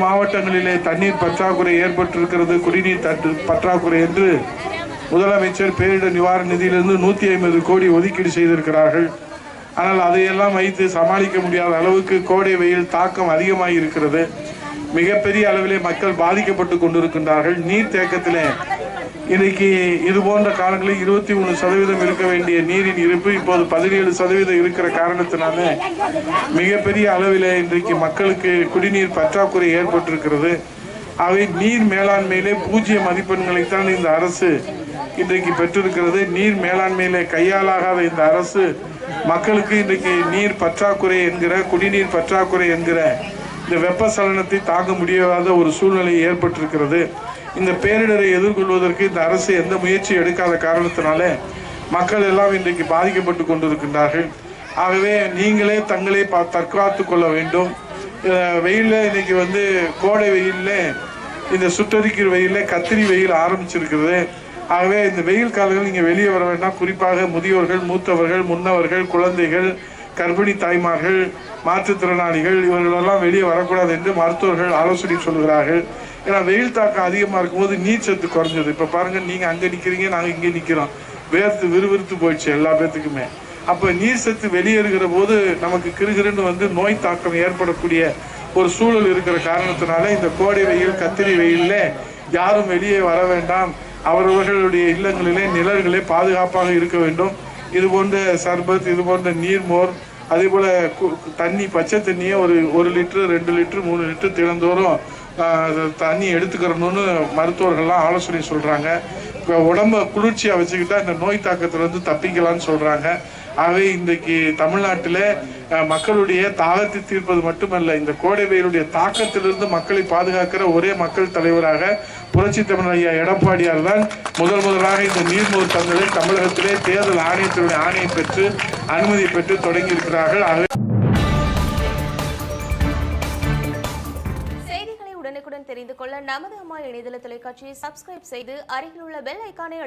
மாவட்டங்களிலே தண்ணீர் பற்றாக்குறை ஏற்பட்டிருக்கிறது குடிநீர் தட்டு பற்றாக்குறை என்று முதலமைச்சர் பேரிடர் நிவாரண நிதியிலிருந்து நூற்றி ஐம்பது கோடி ஒதுக்கீடு செய்திருக்கிறார்கள். ஆனால் அதையெல்லாம் வைத்து சமாளிக்க முடியாத அளவுக்கு கோடை வெயில் தாக்கம் அதிகமாக இருக்கிறது மிகப்பெரிய அளவிலே மக்கள் பாதிக்கப்பட்டு கொண்டிருக்கின்றார்கள். நீர் தேக்கத்திலே இன்னைக்கு இது போன்ற காலங்களில் இருபத்தி மூணு சதவீதம் இருக்க வேண்டிய நீரின் இருப்பு இப்போது பதினேழு சதவீதம் இருக்கிற காரணத்தினால மிகப்பெரிய அளவில் இன்றைக்கு மக்களுக்கு குடிநீர் பற்றாக்குறை ஏற்பட்டிருக்கிறது. அவை நீர் மேலாண்மையிலே பூஜ்ஜிய மதிப்பெண்களைத்தான் இந்த அரசு இன்றைக்கு பெற்றிருக்கிறது. நீர் மேலாண்மையிலே கையாளாகாத இந்த அரசு மக்களுக்கு இன்றைக்கு நீர் பற்றாக்குறை என்கிற குடிநீர் பற்றாக்குறை என்கிற இந்த வெப்பசலனத்தை தாங்க முடியாத ஒரு சூழ்நிலை ஏற்பட்டிருக்கிறது. இந்த பேரிடரை எதிர்கொள்வதற்கு இந்த அரசு எந்த முயற்சி எடுக்காத காரணத்தினால மக்கள் எல்லாம் இன்றைக்கு பாதிக்கப்பட்டு கொண்டிருக்கின்றார்கள். ஆகவே நீங்களே தங்களை பா- தற்காத்து கொள்ள வேண்டும். வெயிலில் இன்னைக்கு வந்து கோடை வெயில்ல இந்த சுட்டரிக்கிற வெயிலில் கத்திரி வெயில் ஆரம்பிச்சிருக்கிறது. ஆகவே இந்த வெயில் காலங்கள் நீங்கள் வெளியே வர வேண்டாம். குறிப்பாக முதியோர்கள் மூத்தவர்கள் முன்னவர்கள் குழந்தைகள் கர்ப்பிணி தாய்மார்கள் மாற்றுத்திறனாளிகள் இவர்களெல்லாம் வெளியே வரக்கூடாது என்று மருத்துவர்கள் ஆலோசனை சொல்கிறார்கள் ஏன்னா வெயில் தாக்கம் அதிகமாக இருக்கும்போது நீர் சத்து குறைஞ்சது. இப்போ பாருங்கள் நீங்கள் அங்கே நிற்கிறீங்க நாங்கள் இங்கே நிற்கிறோம் வேர்த்து விறுவிறுத்து போயிடுச்சு எல்லா பேர்த்துக்குமே அப்போ நீர் சத்து வெளியேறுகிற போது நமக்கு கிருகிருன்னு வந்து நோய் தாக்கம் ஏற்படக்கூடிய ஒரு சூழல் இருக்கிற காரணத்தினால இந்த கோடை வெயில் கத்திரி வெயிலில் யாரும் வெளியே வர வேண்டாம். அவரவர்களுடைய இல்லங்களிலே நிழல்களே பாதுகாப்பாக இருக்க வேண்டும். இது போன்ற சர்பத் இது போன்ற நீர்மோர் அதே போல கு- தண்ணி பச்சை தண்ணியை ஒரு ஒரு லிட்டரு ரெண்டு லிட்டரு மூணு லிட்டரு தினந்தோறும் ஆஹ், தண்ணி எடுத்துக்கிறணும்னு மருத்துவர்கள்லாம் ஆலோசனை சொல்றாங்க. இப்போ உடம்ப குளிர்ச்சியா வச்சுக்கிட்டா இந்த நோய் தாக்கத்துலேருந்து தப்பிக்கலாம்னு சொல்றாங்க. ஆகவே இன்றைக்கு தமிழ்நாட்டில் மக்களுடைய தாகத்தை தீர்ப்பது மட்டுமல்ல இந்த கோடை வெயிலுடைய தாக்கத்திலிருந்து மக்களை பாதுகாக்கிற ஒரே மக்கள் தலைவராக புரட்சி தமிழ் ஐயா எடப்பாடியார் தான் முதல் முதலாக இந்த நீர்மூர் தந்ததை தமிழகத்திலே தேர்தல் ஆணையத்தினுடைய ஆணையை பெற்று அனுமதி பெற்று தொடங்கியிருக்கிறார்கள். ஆகவே செய்திகளை உடனுக்குடன் தெரிந்து கொள்ள நமது அம்மா இணையதள தொலைக்காட்சியை சப்ஸ்கிரைப் செய்து அருகில் உள்ள பெல் ஐக்கானை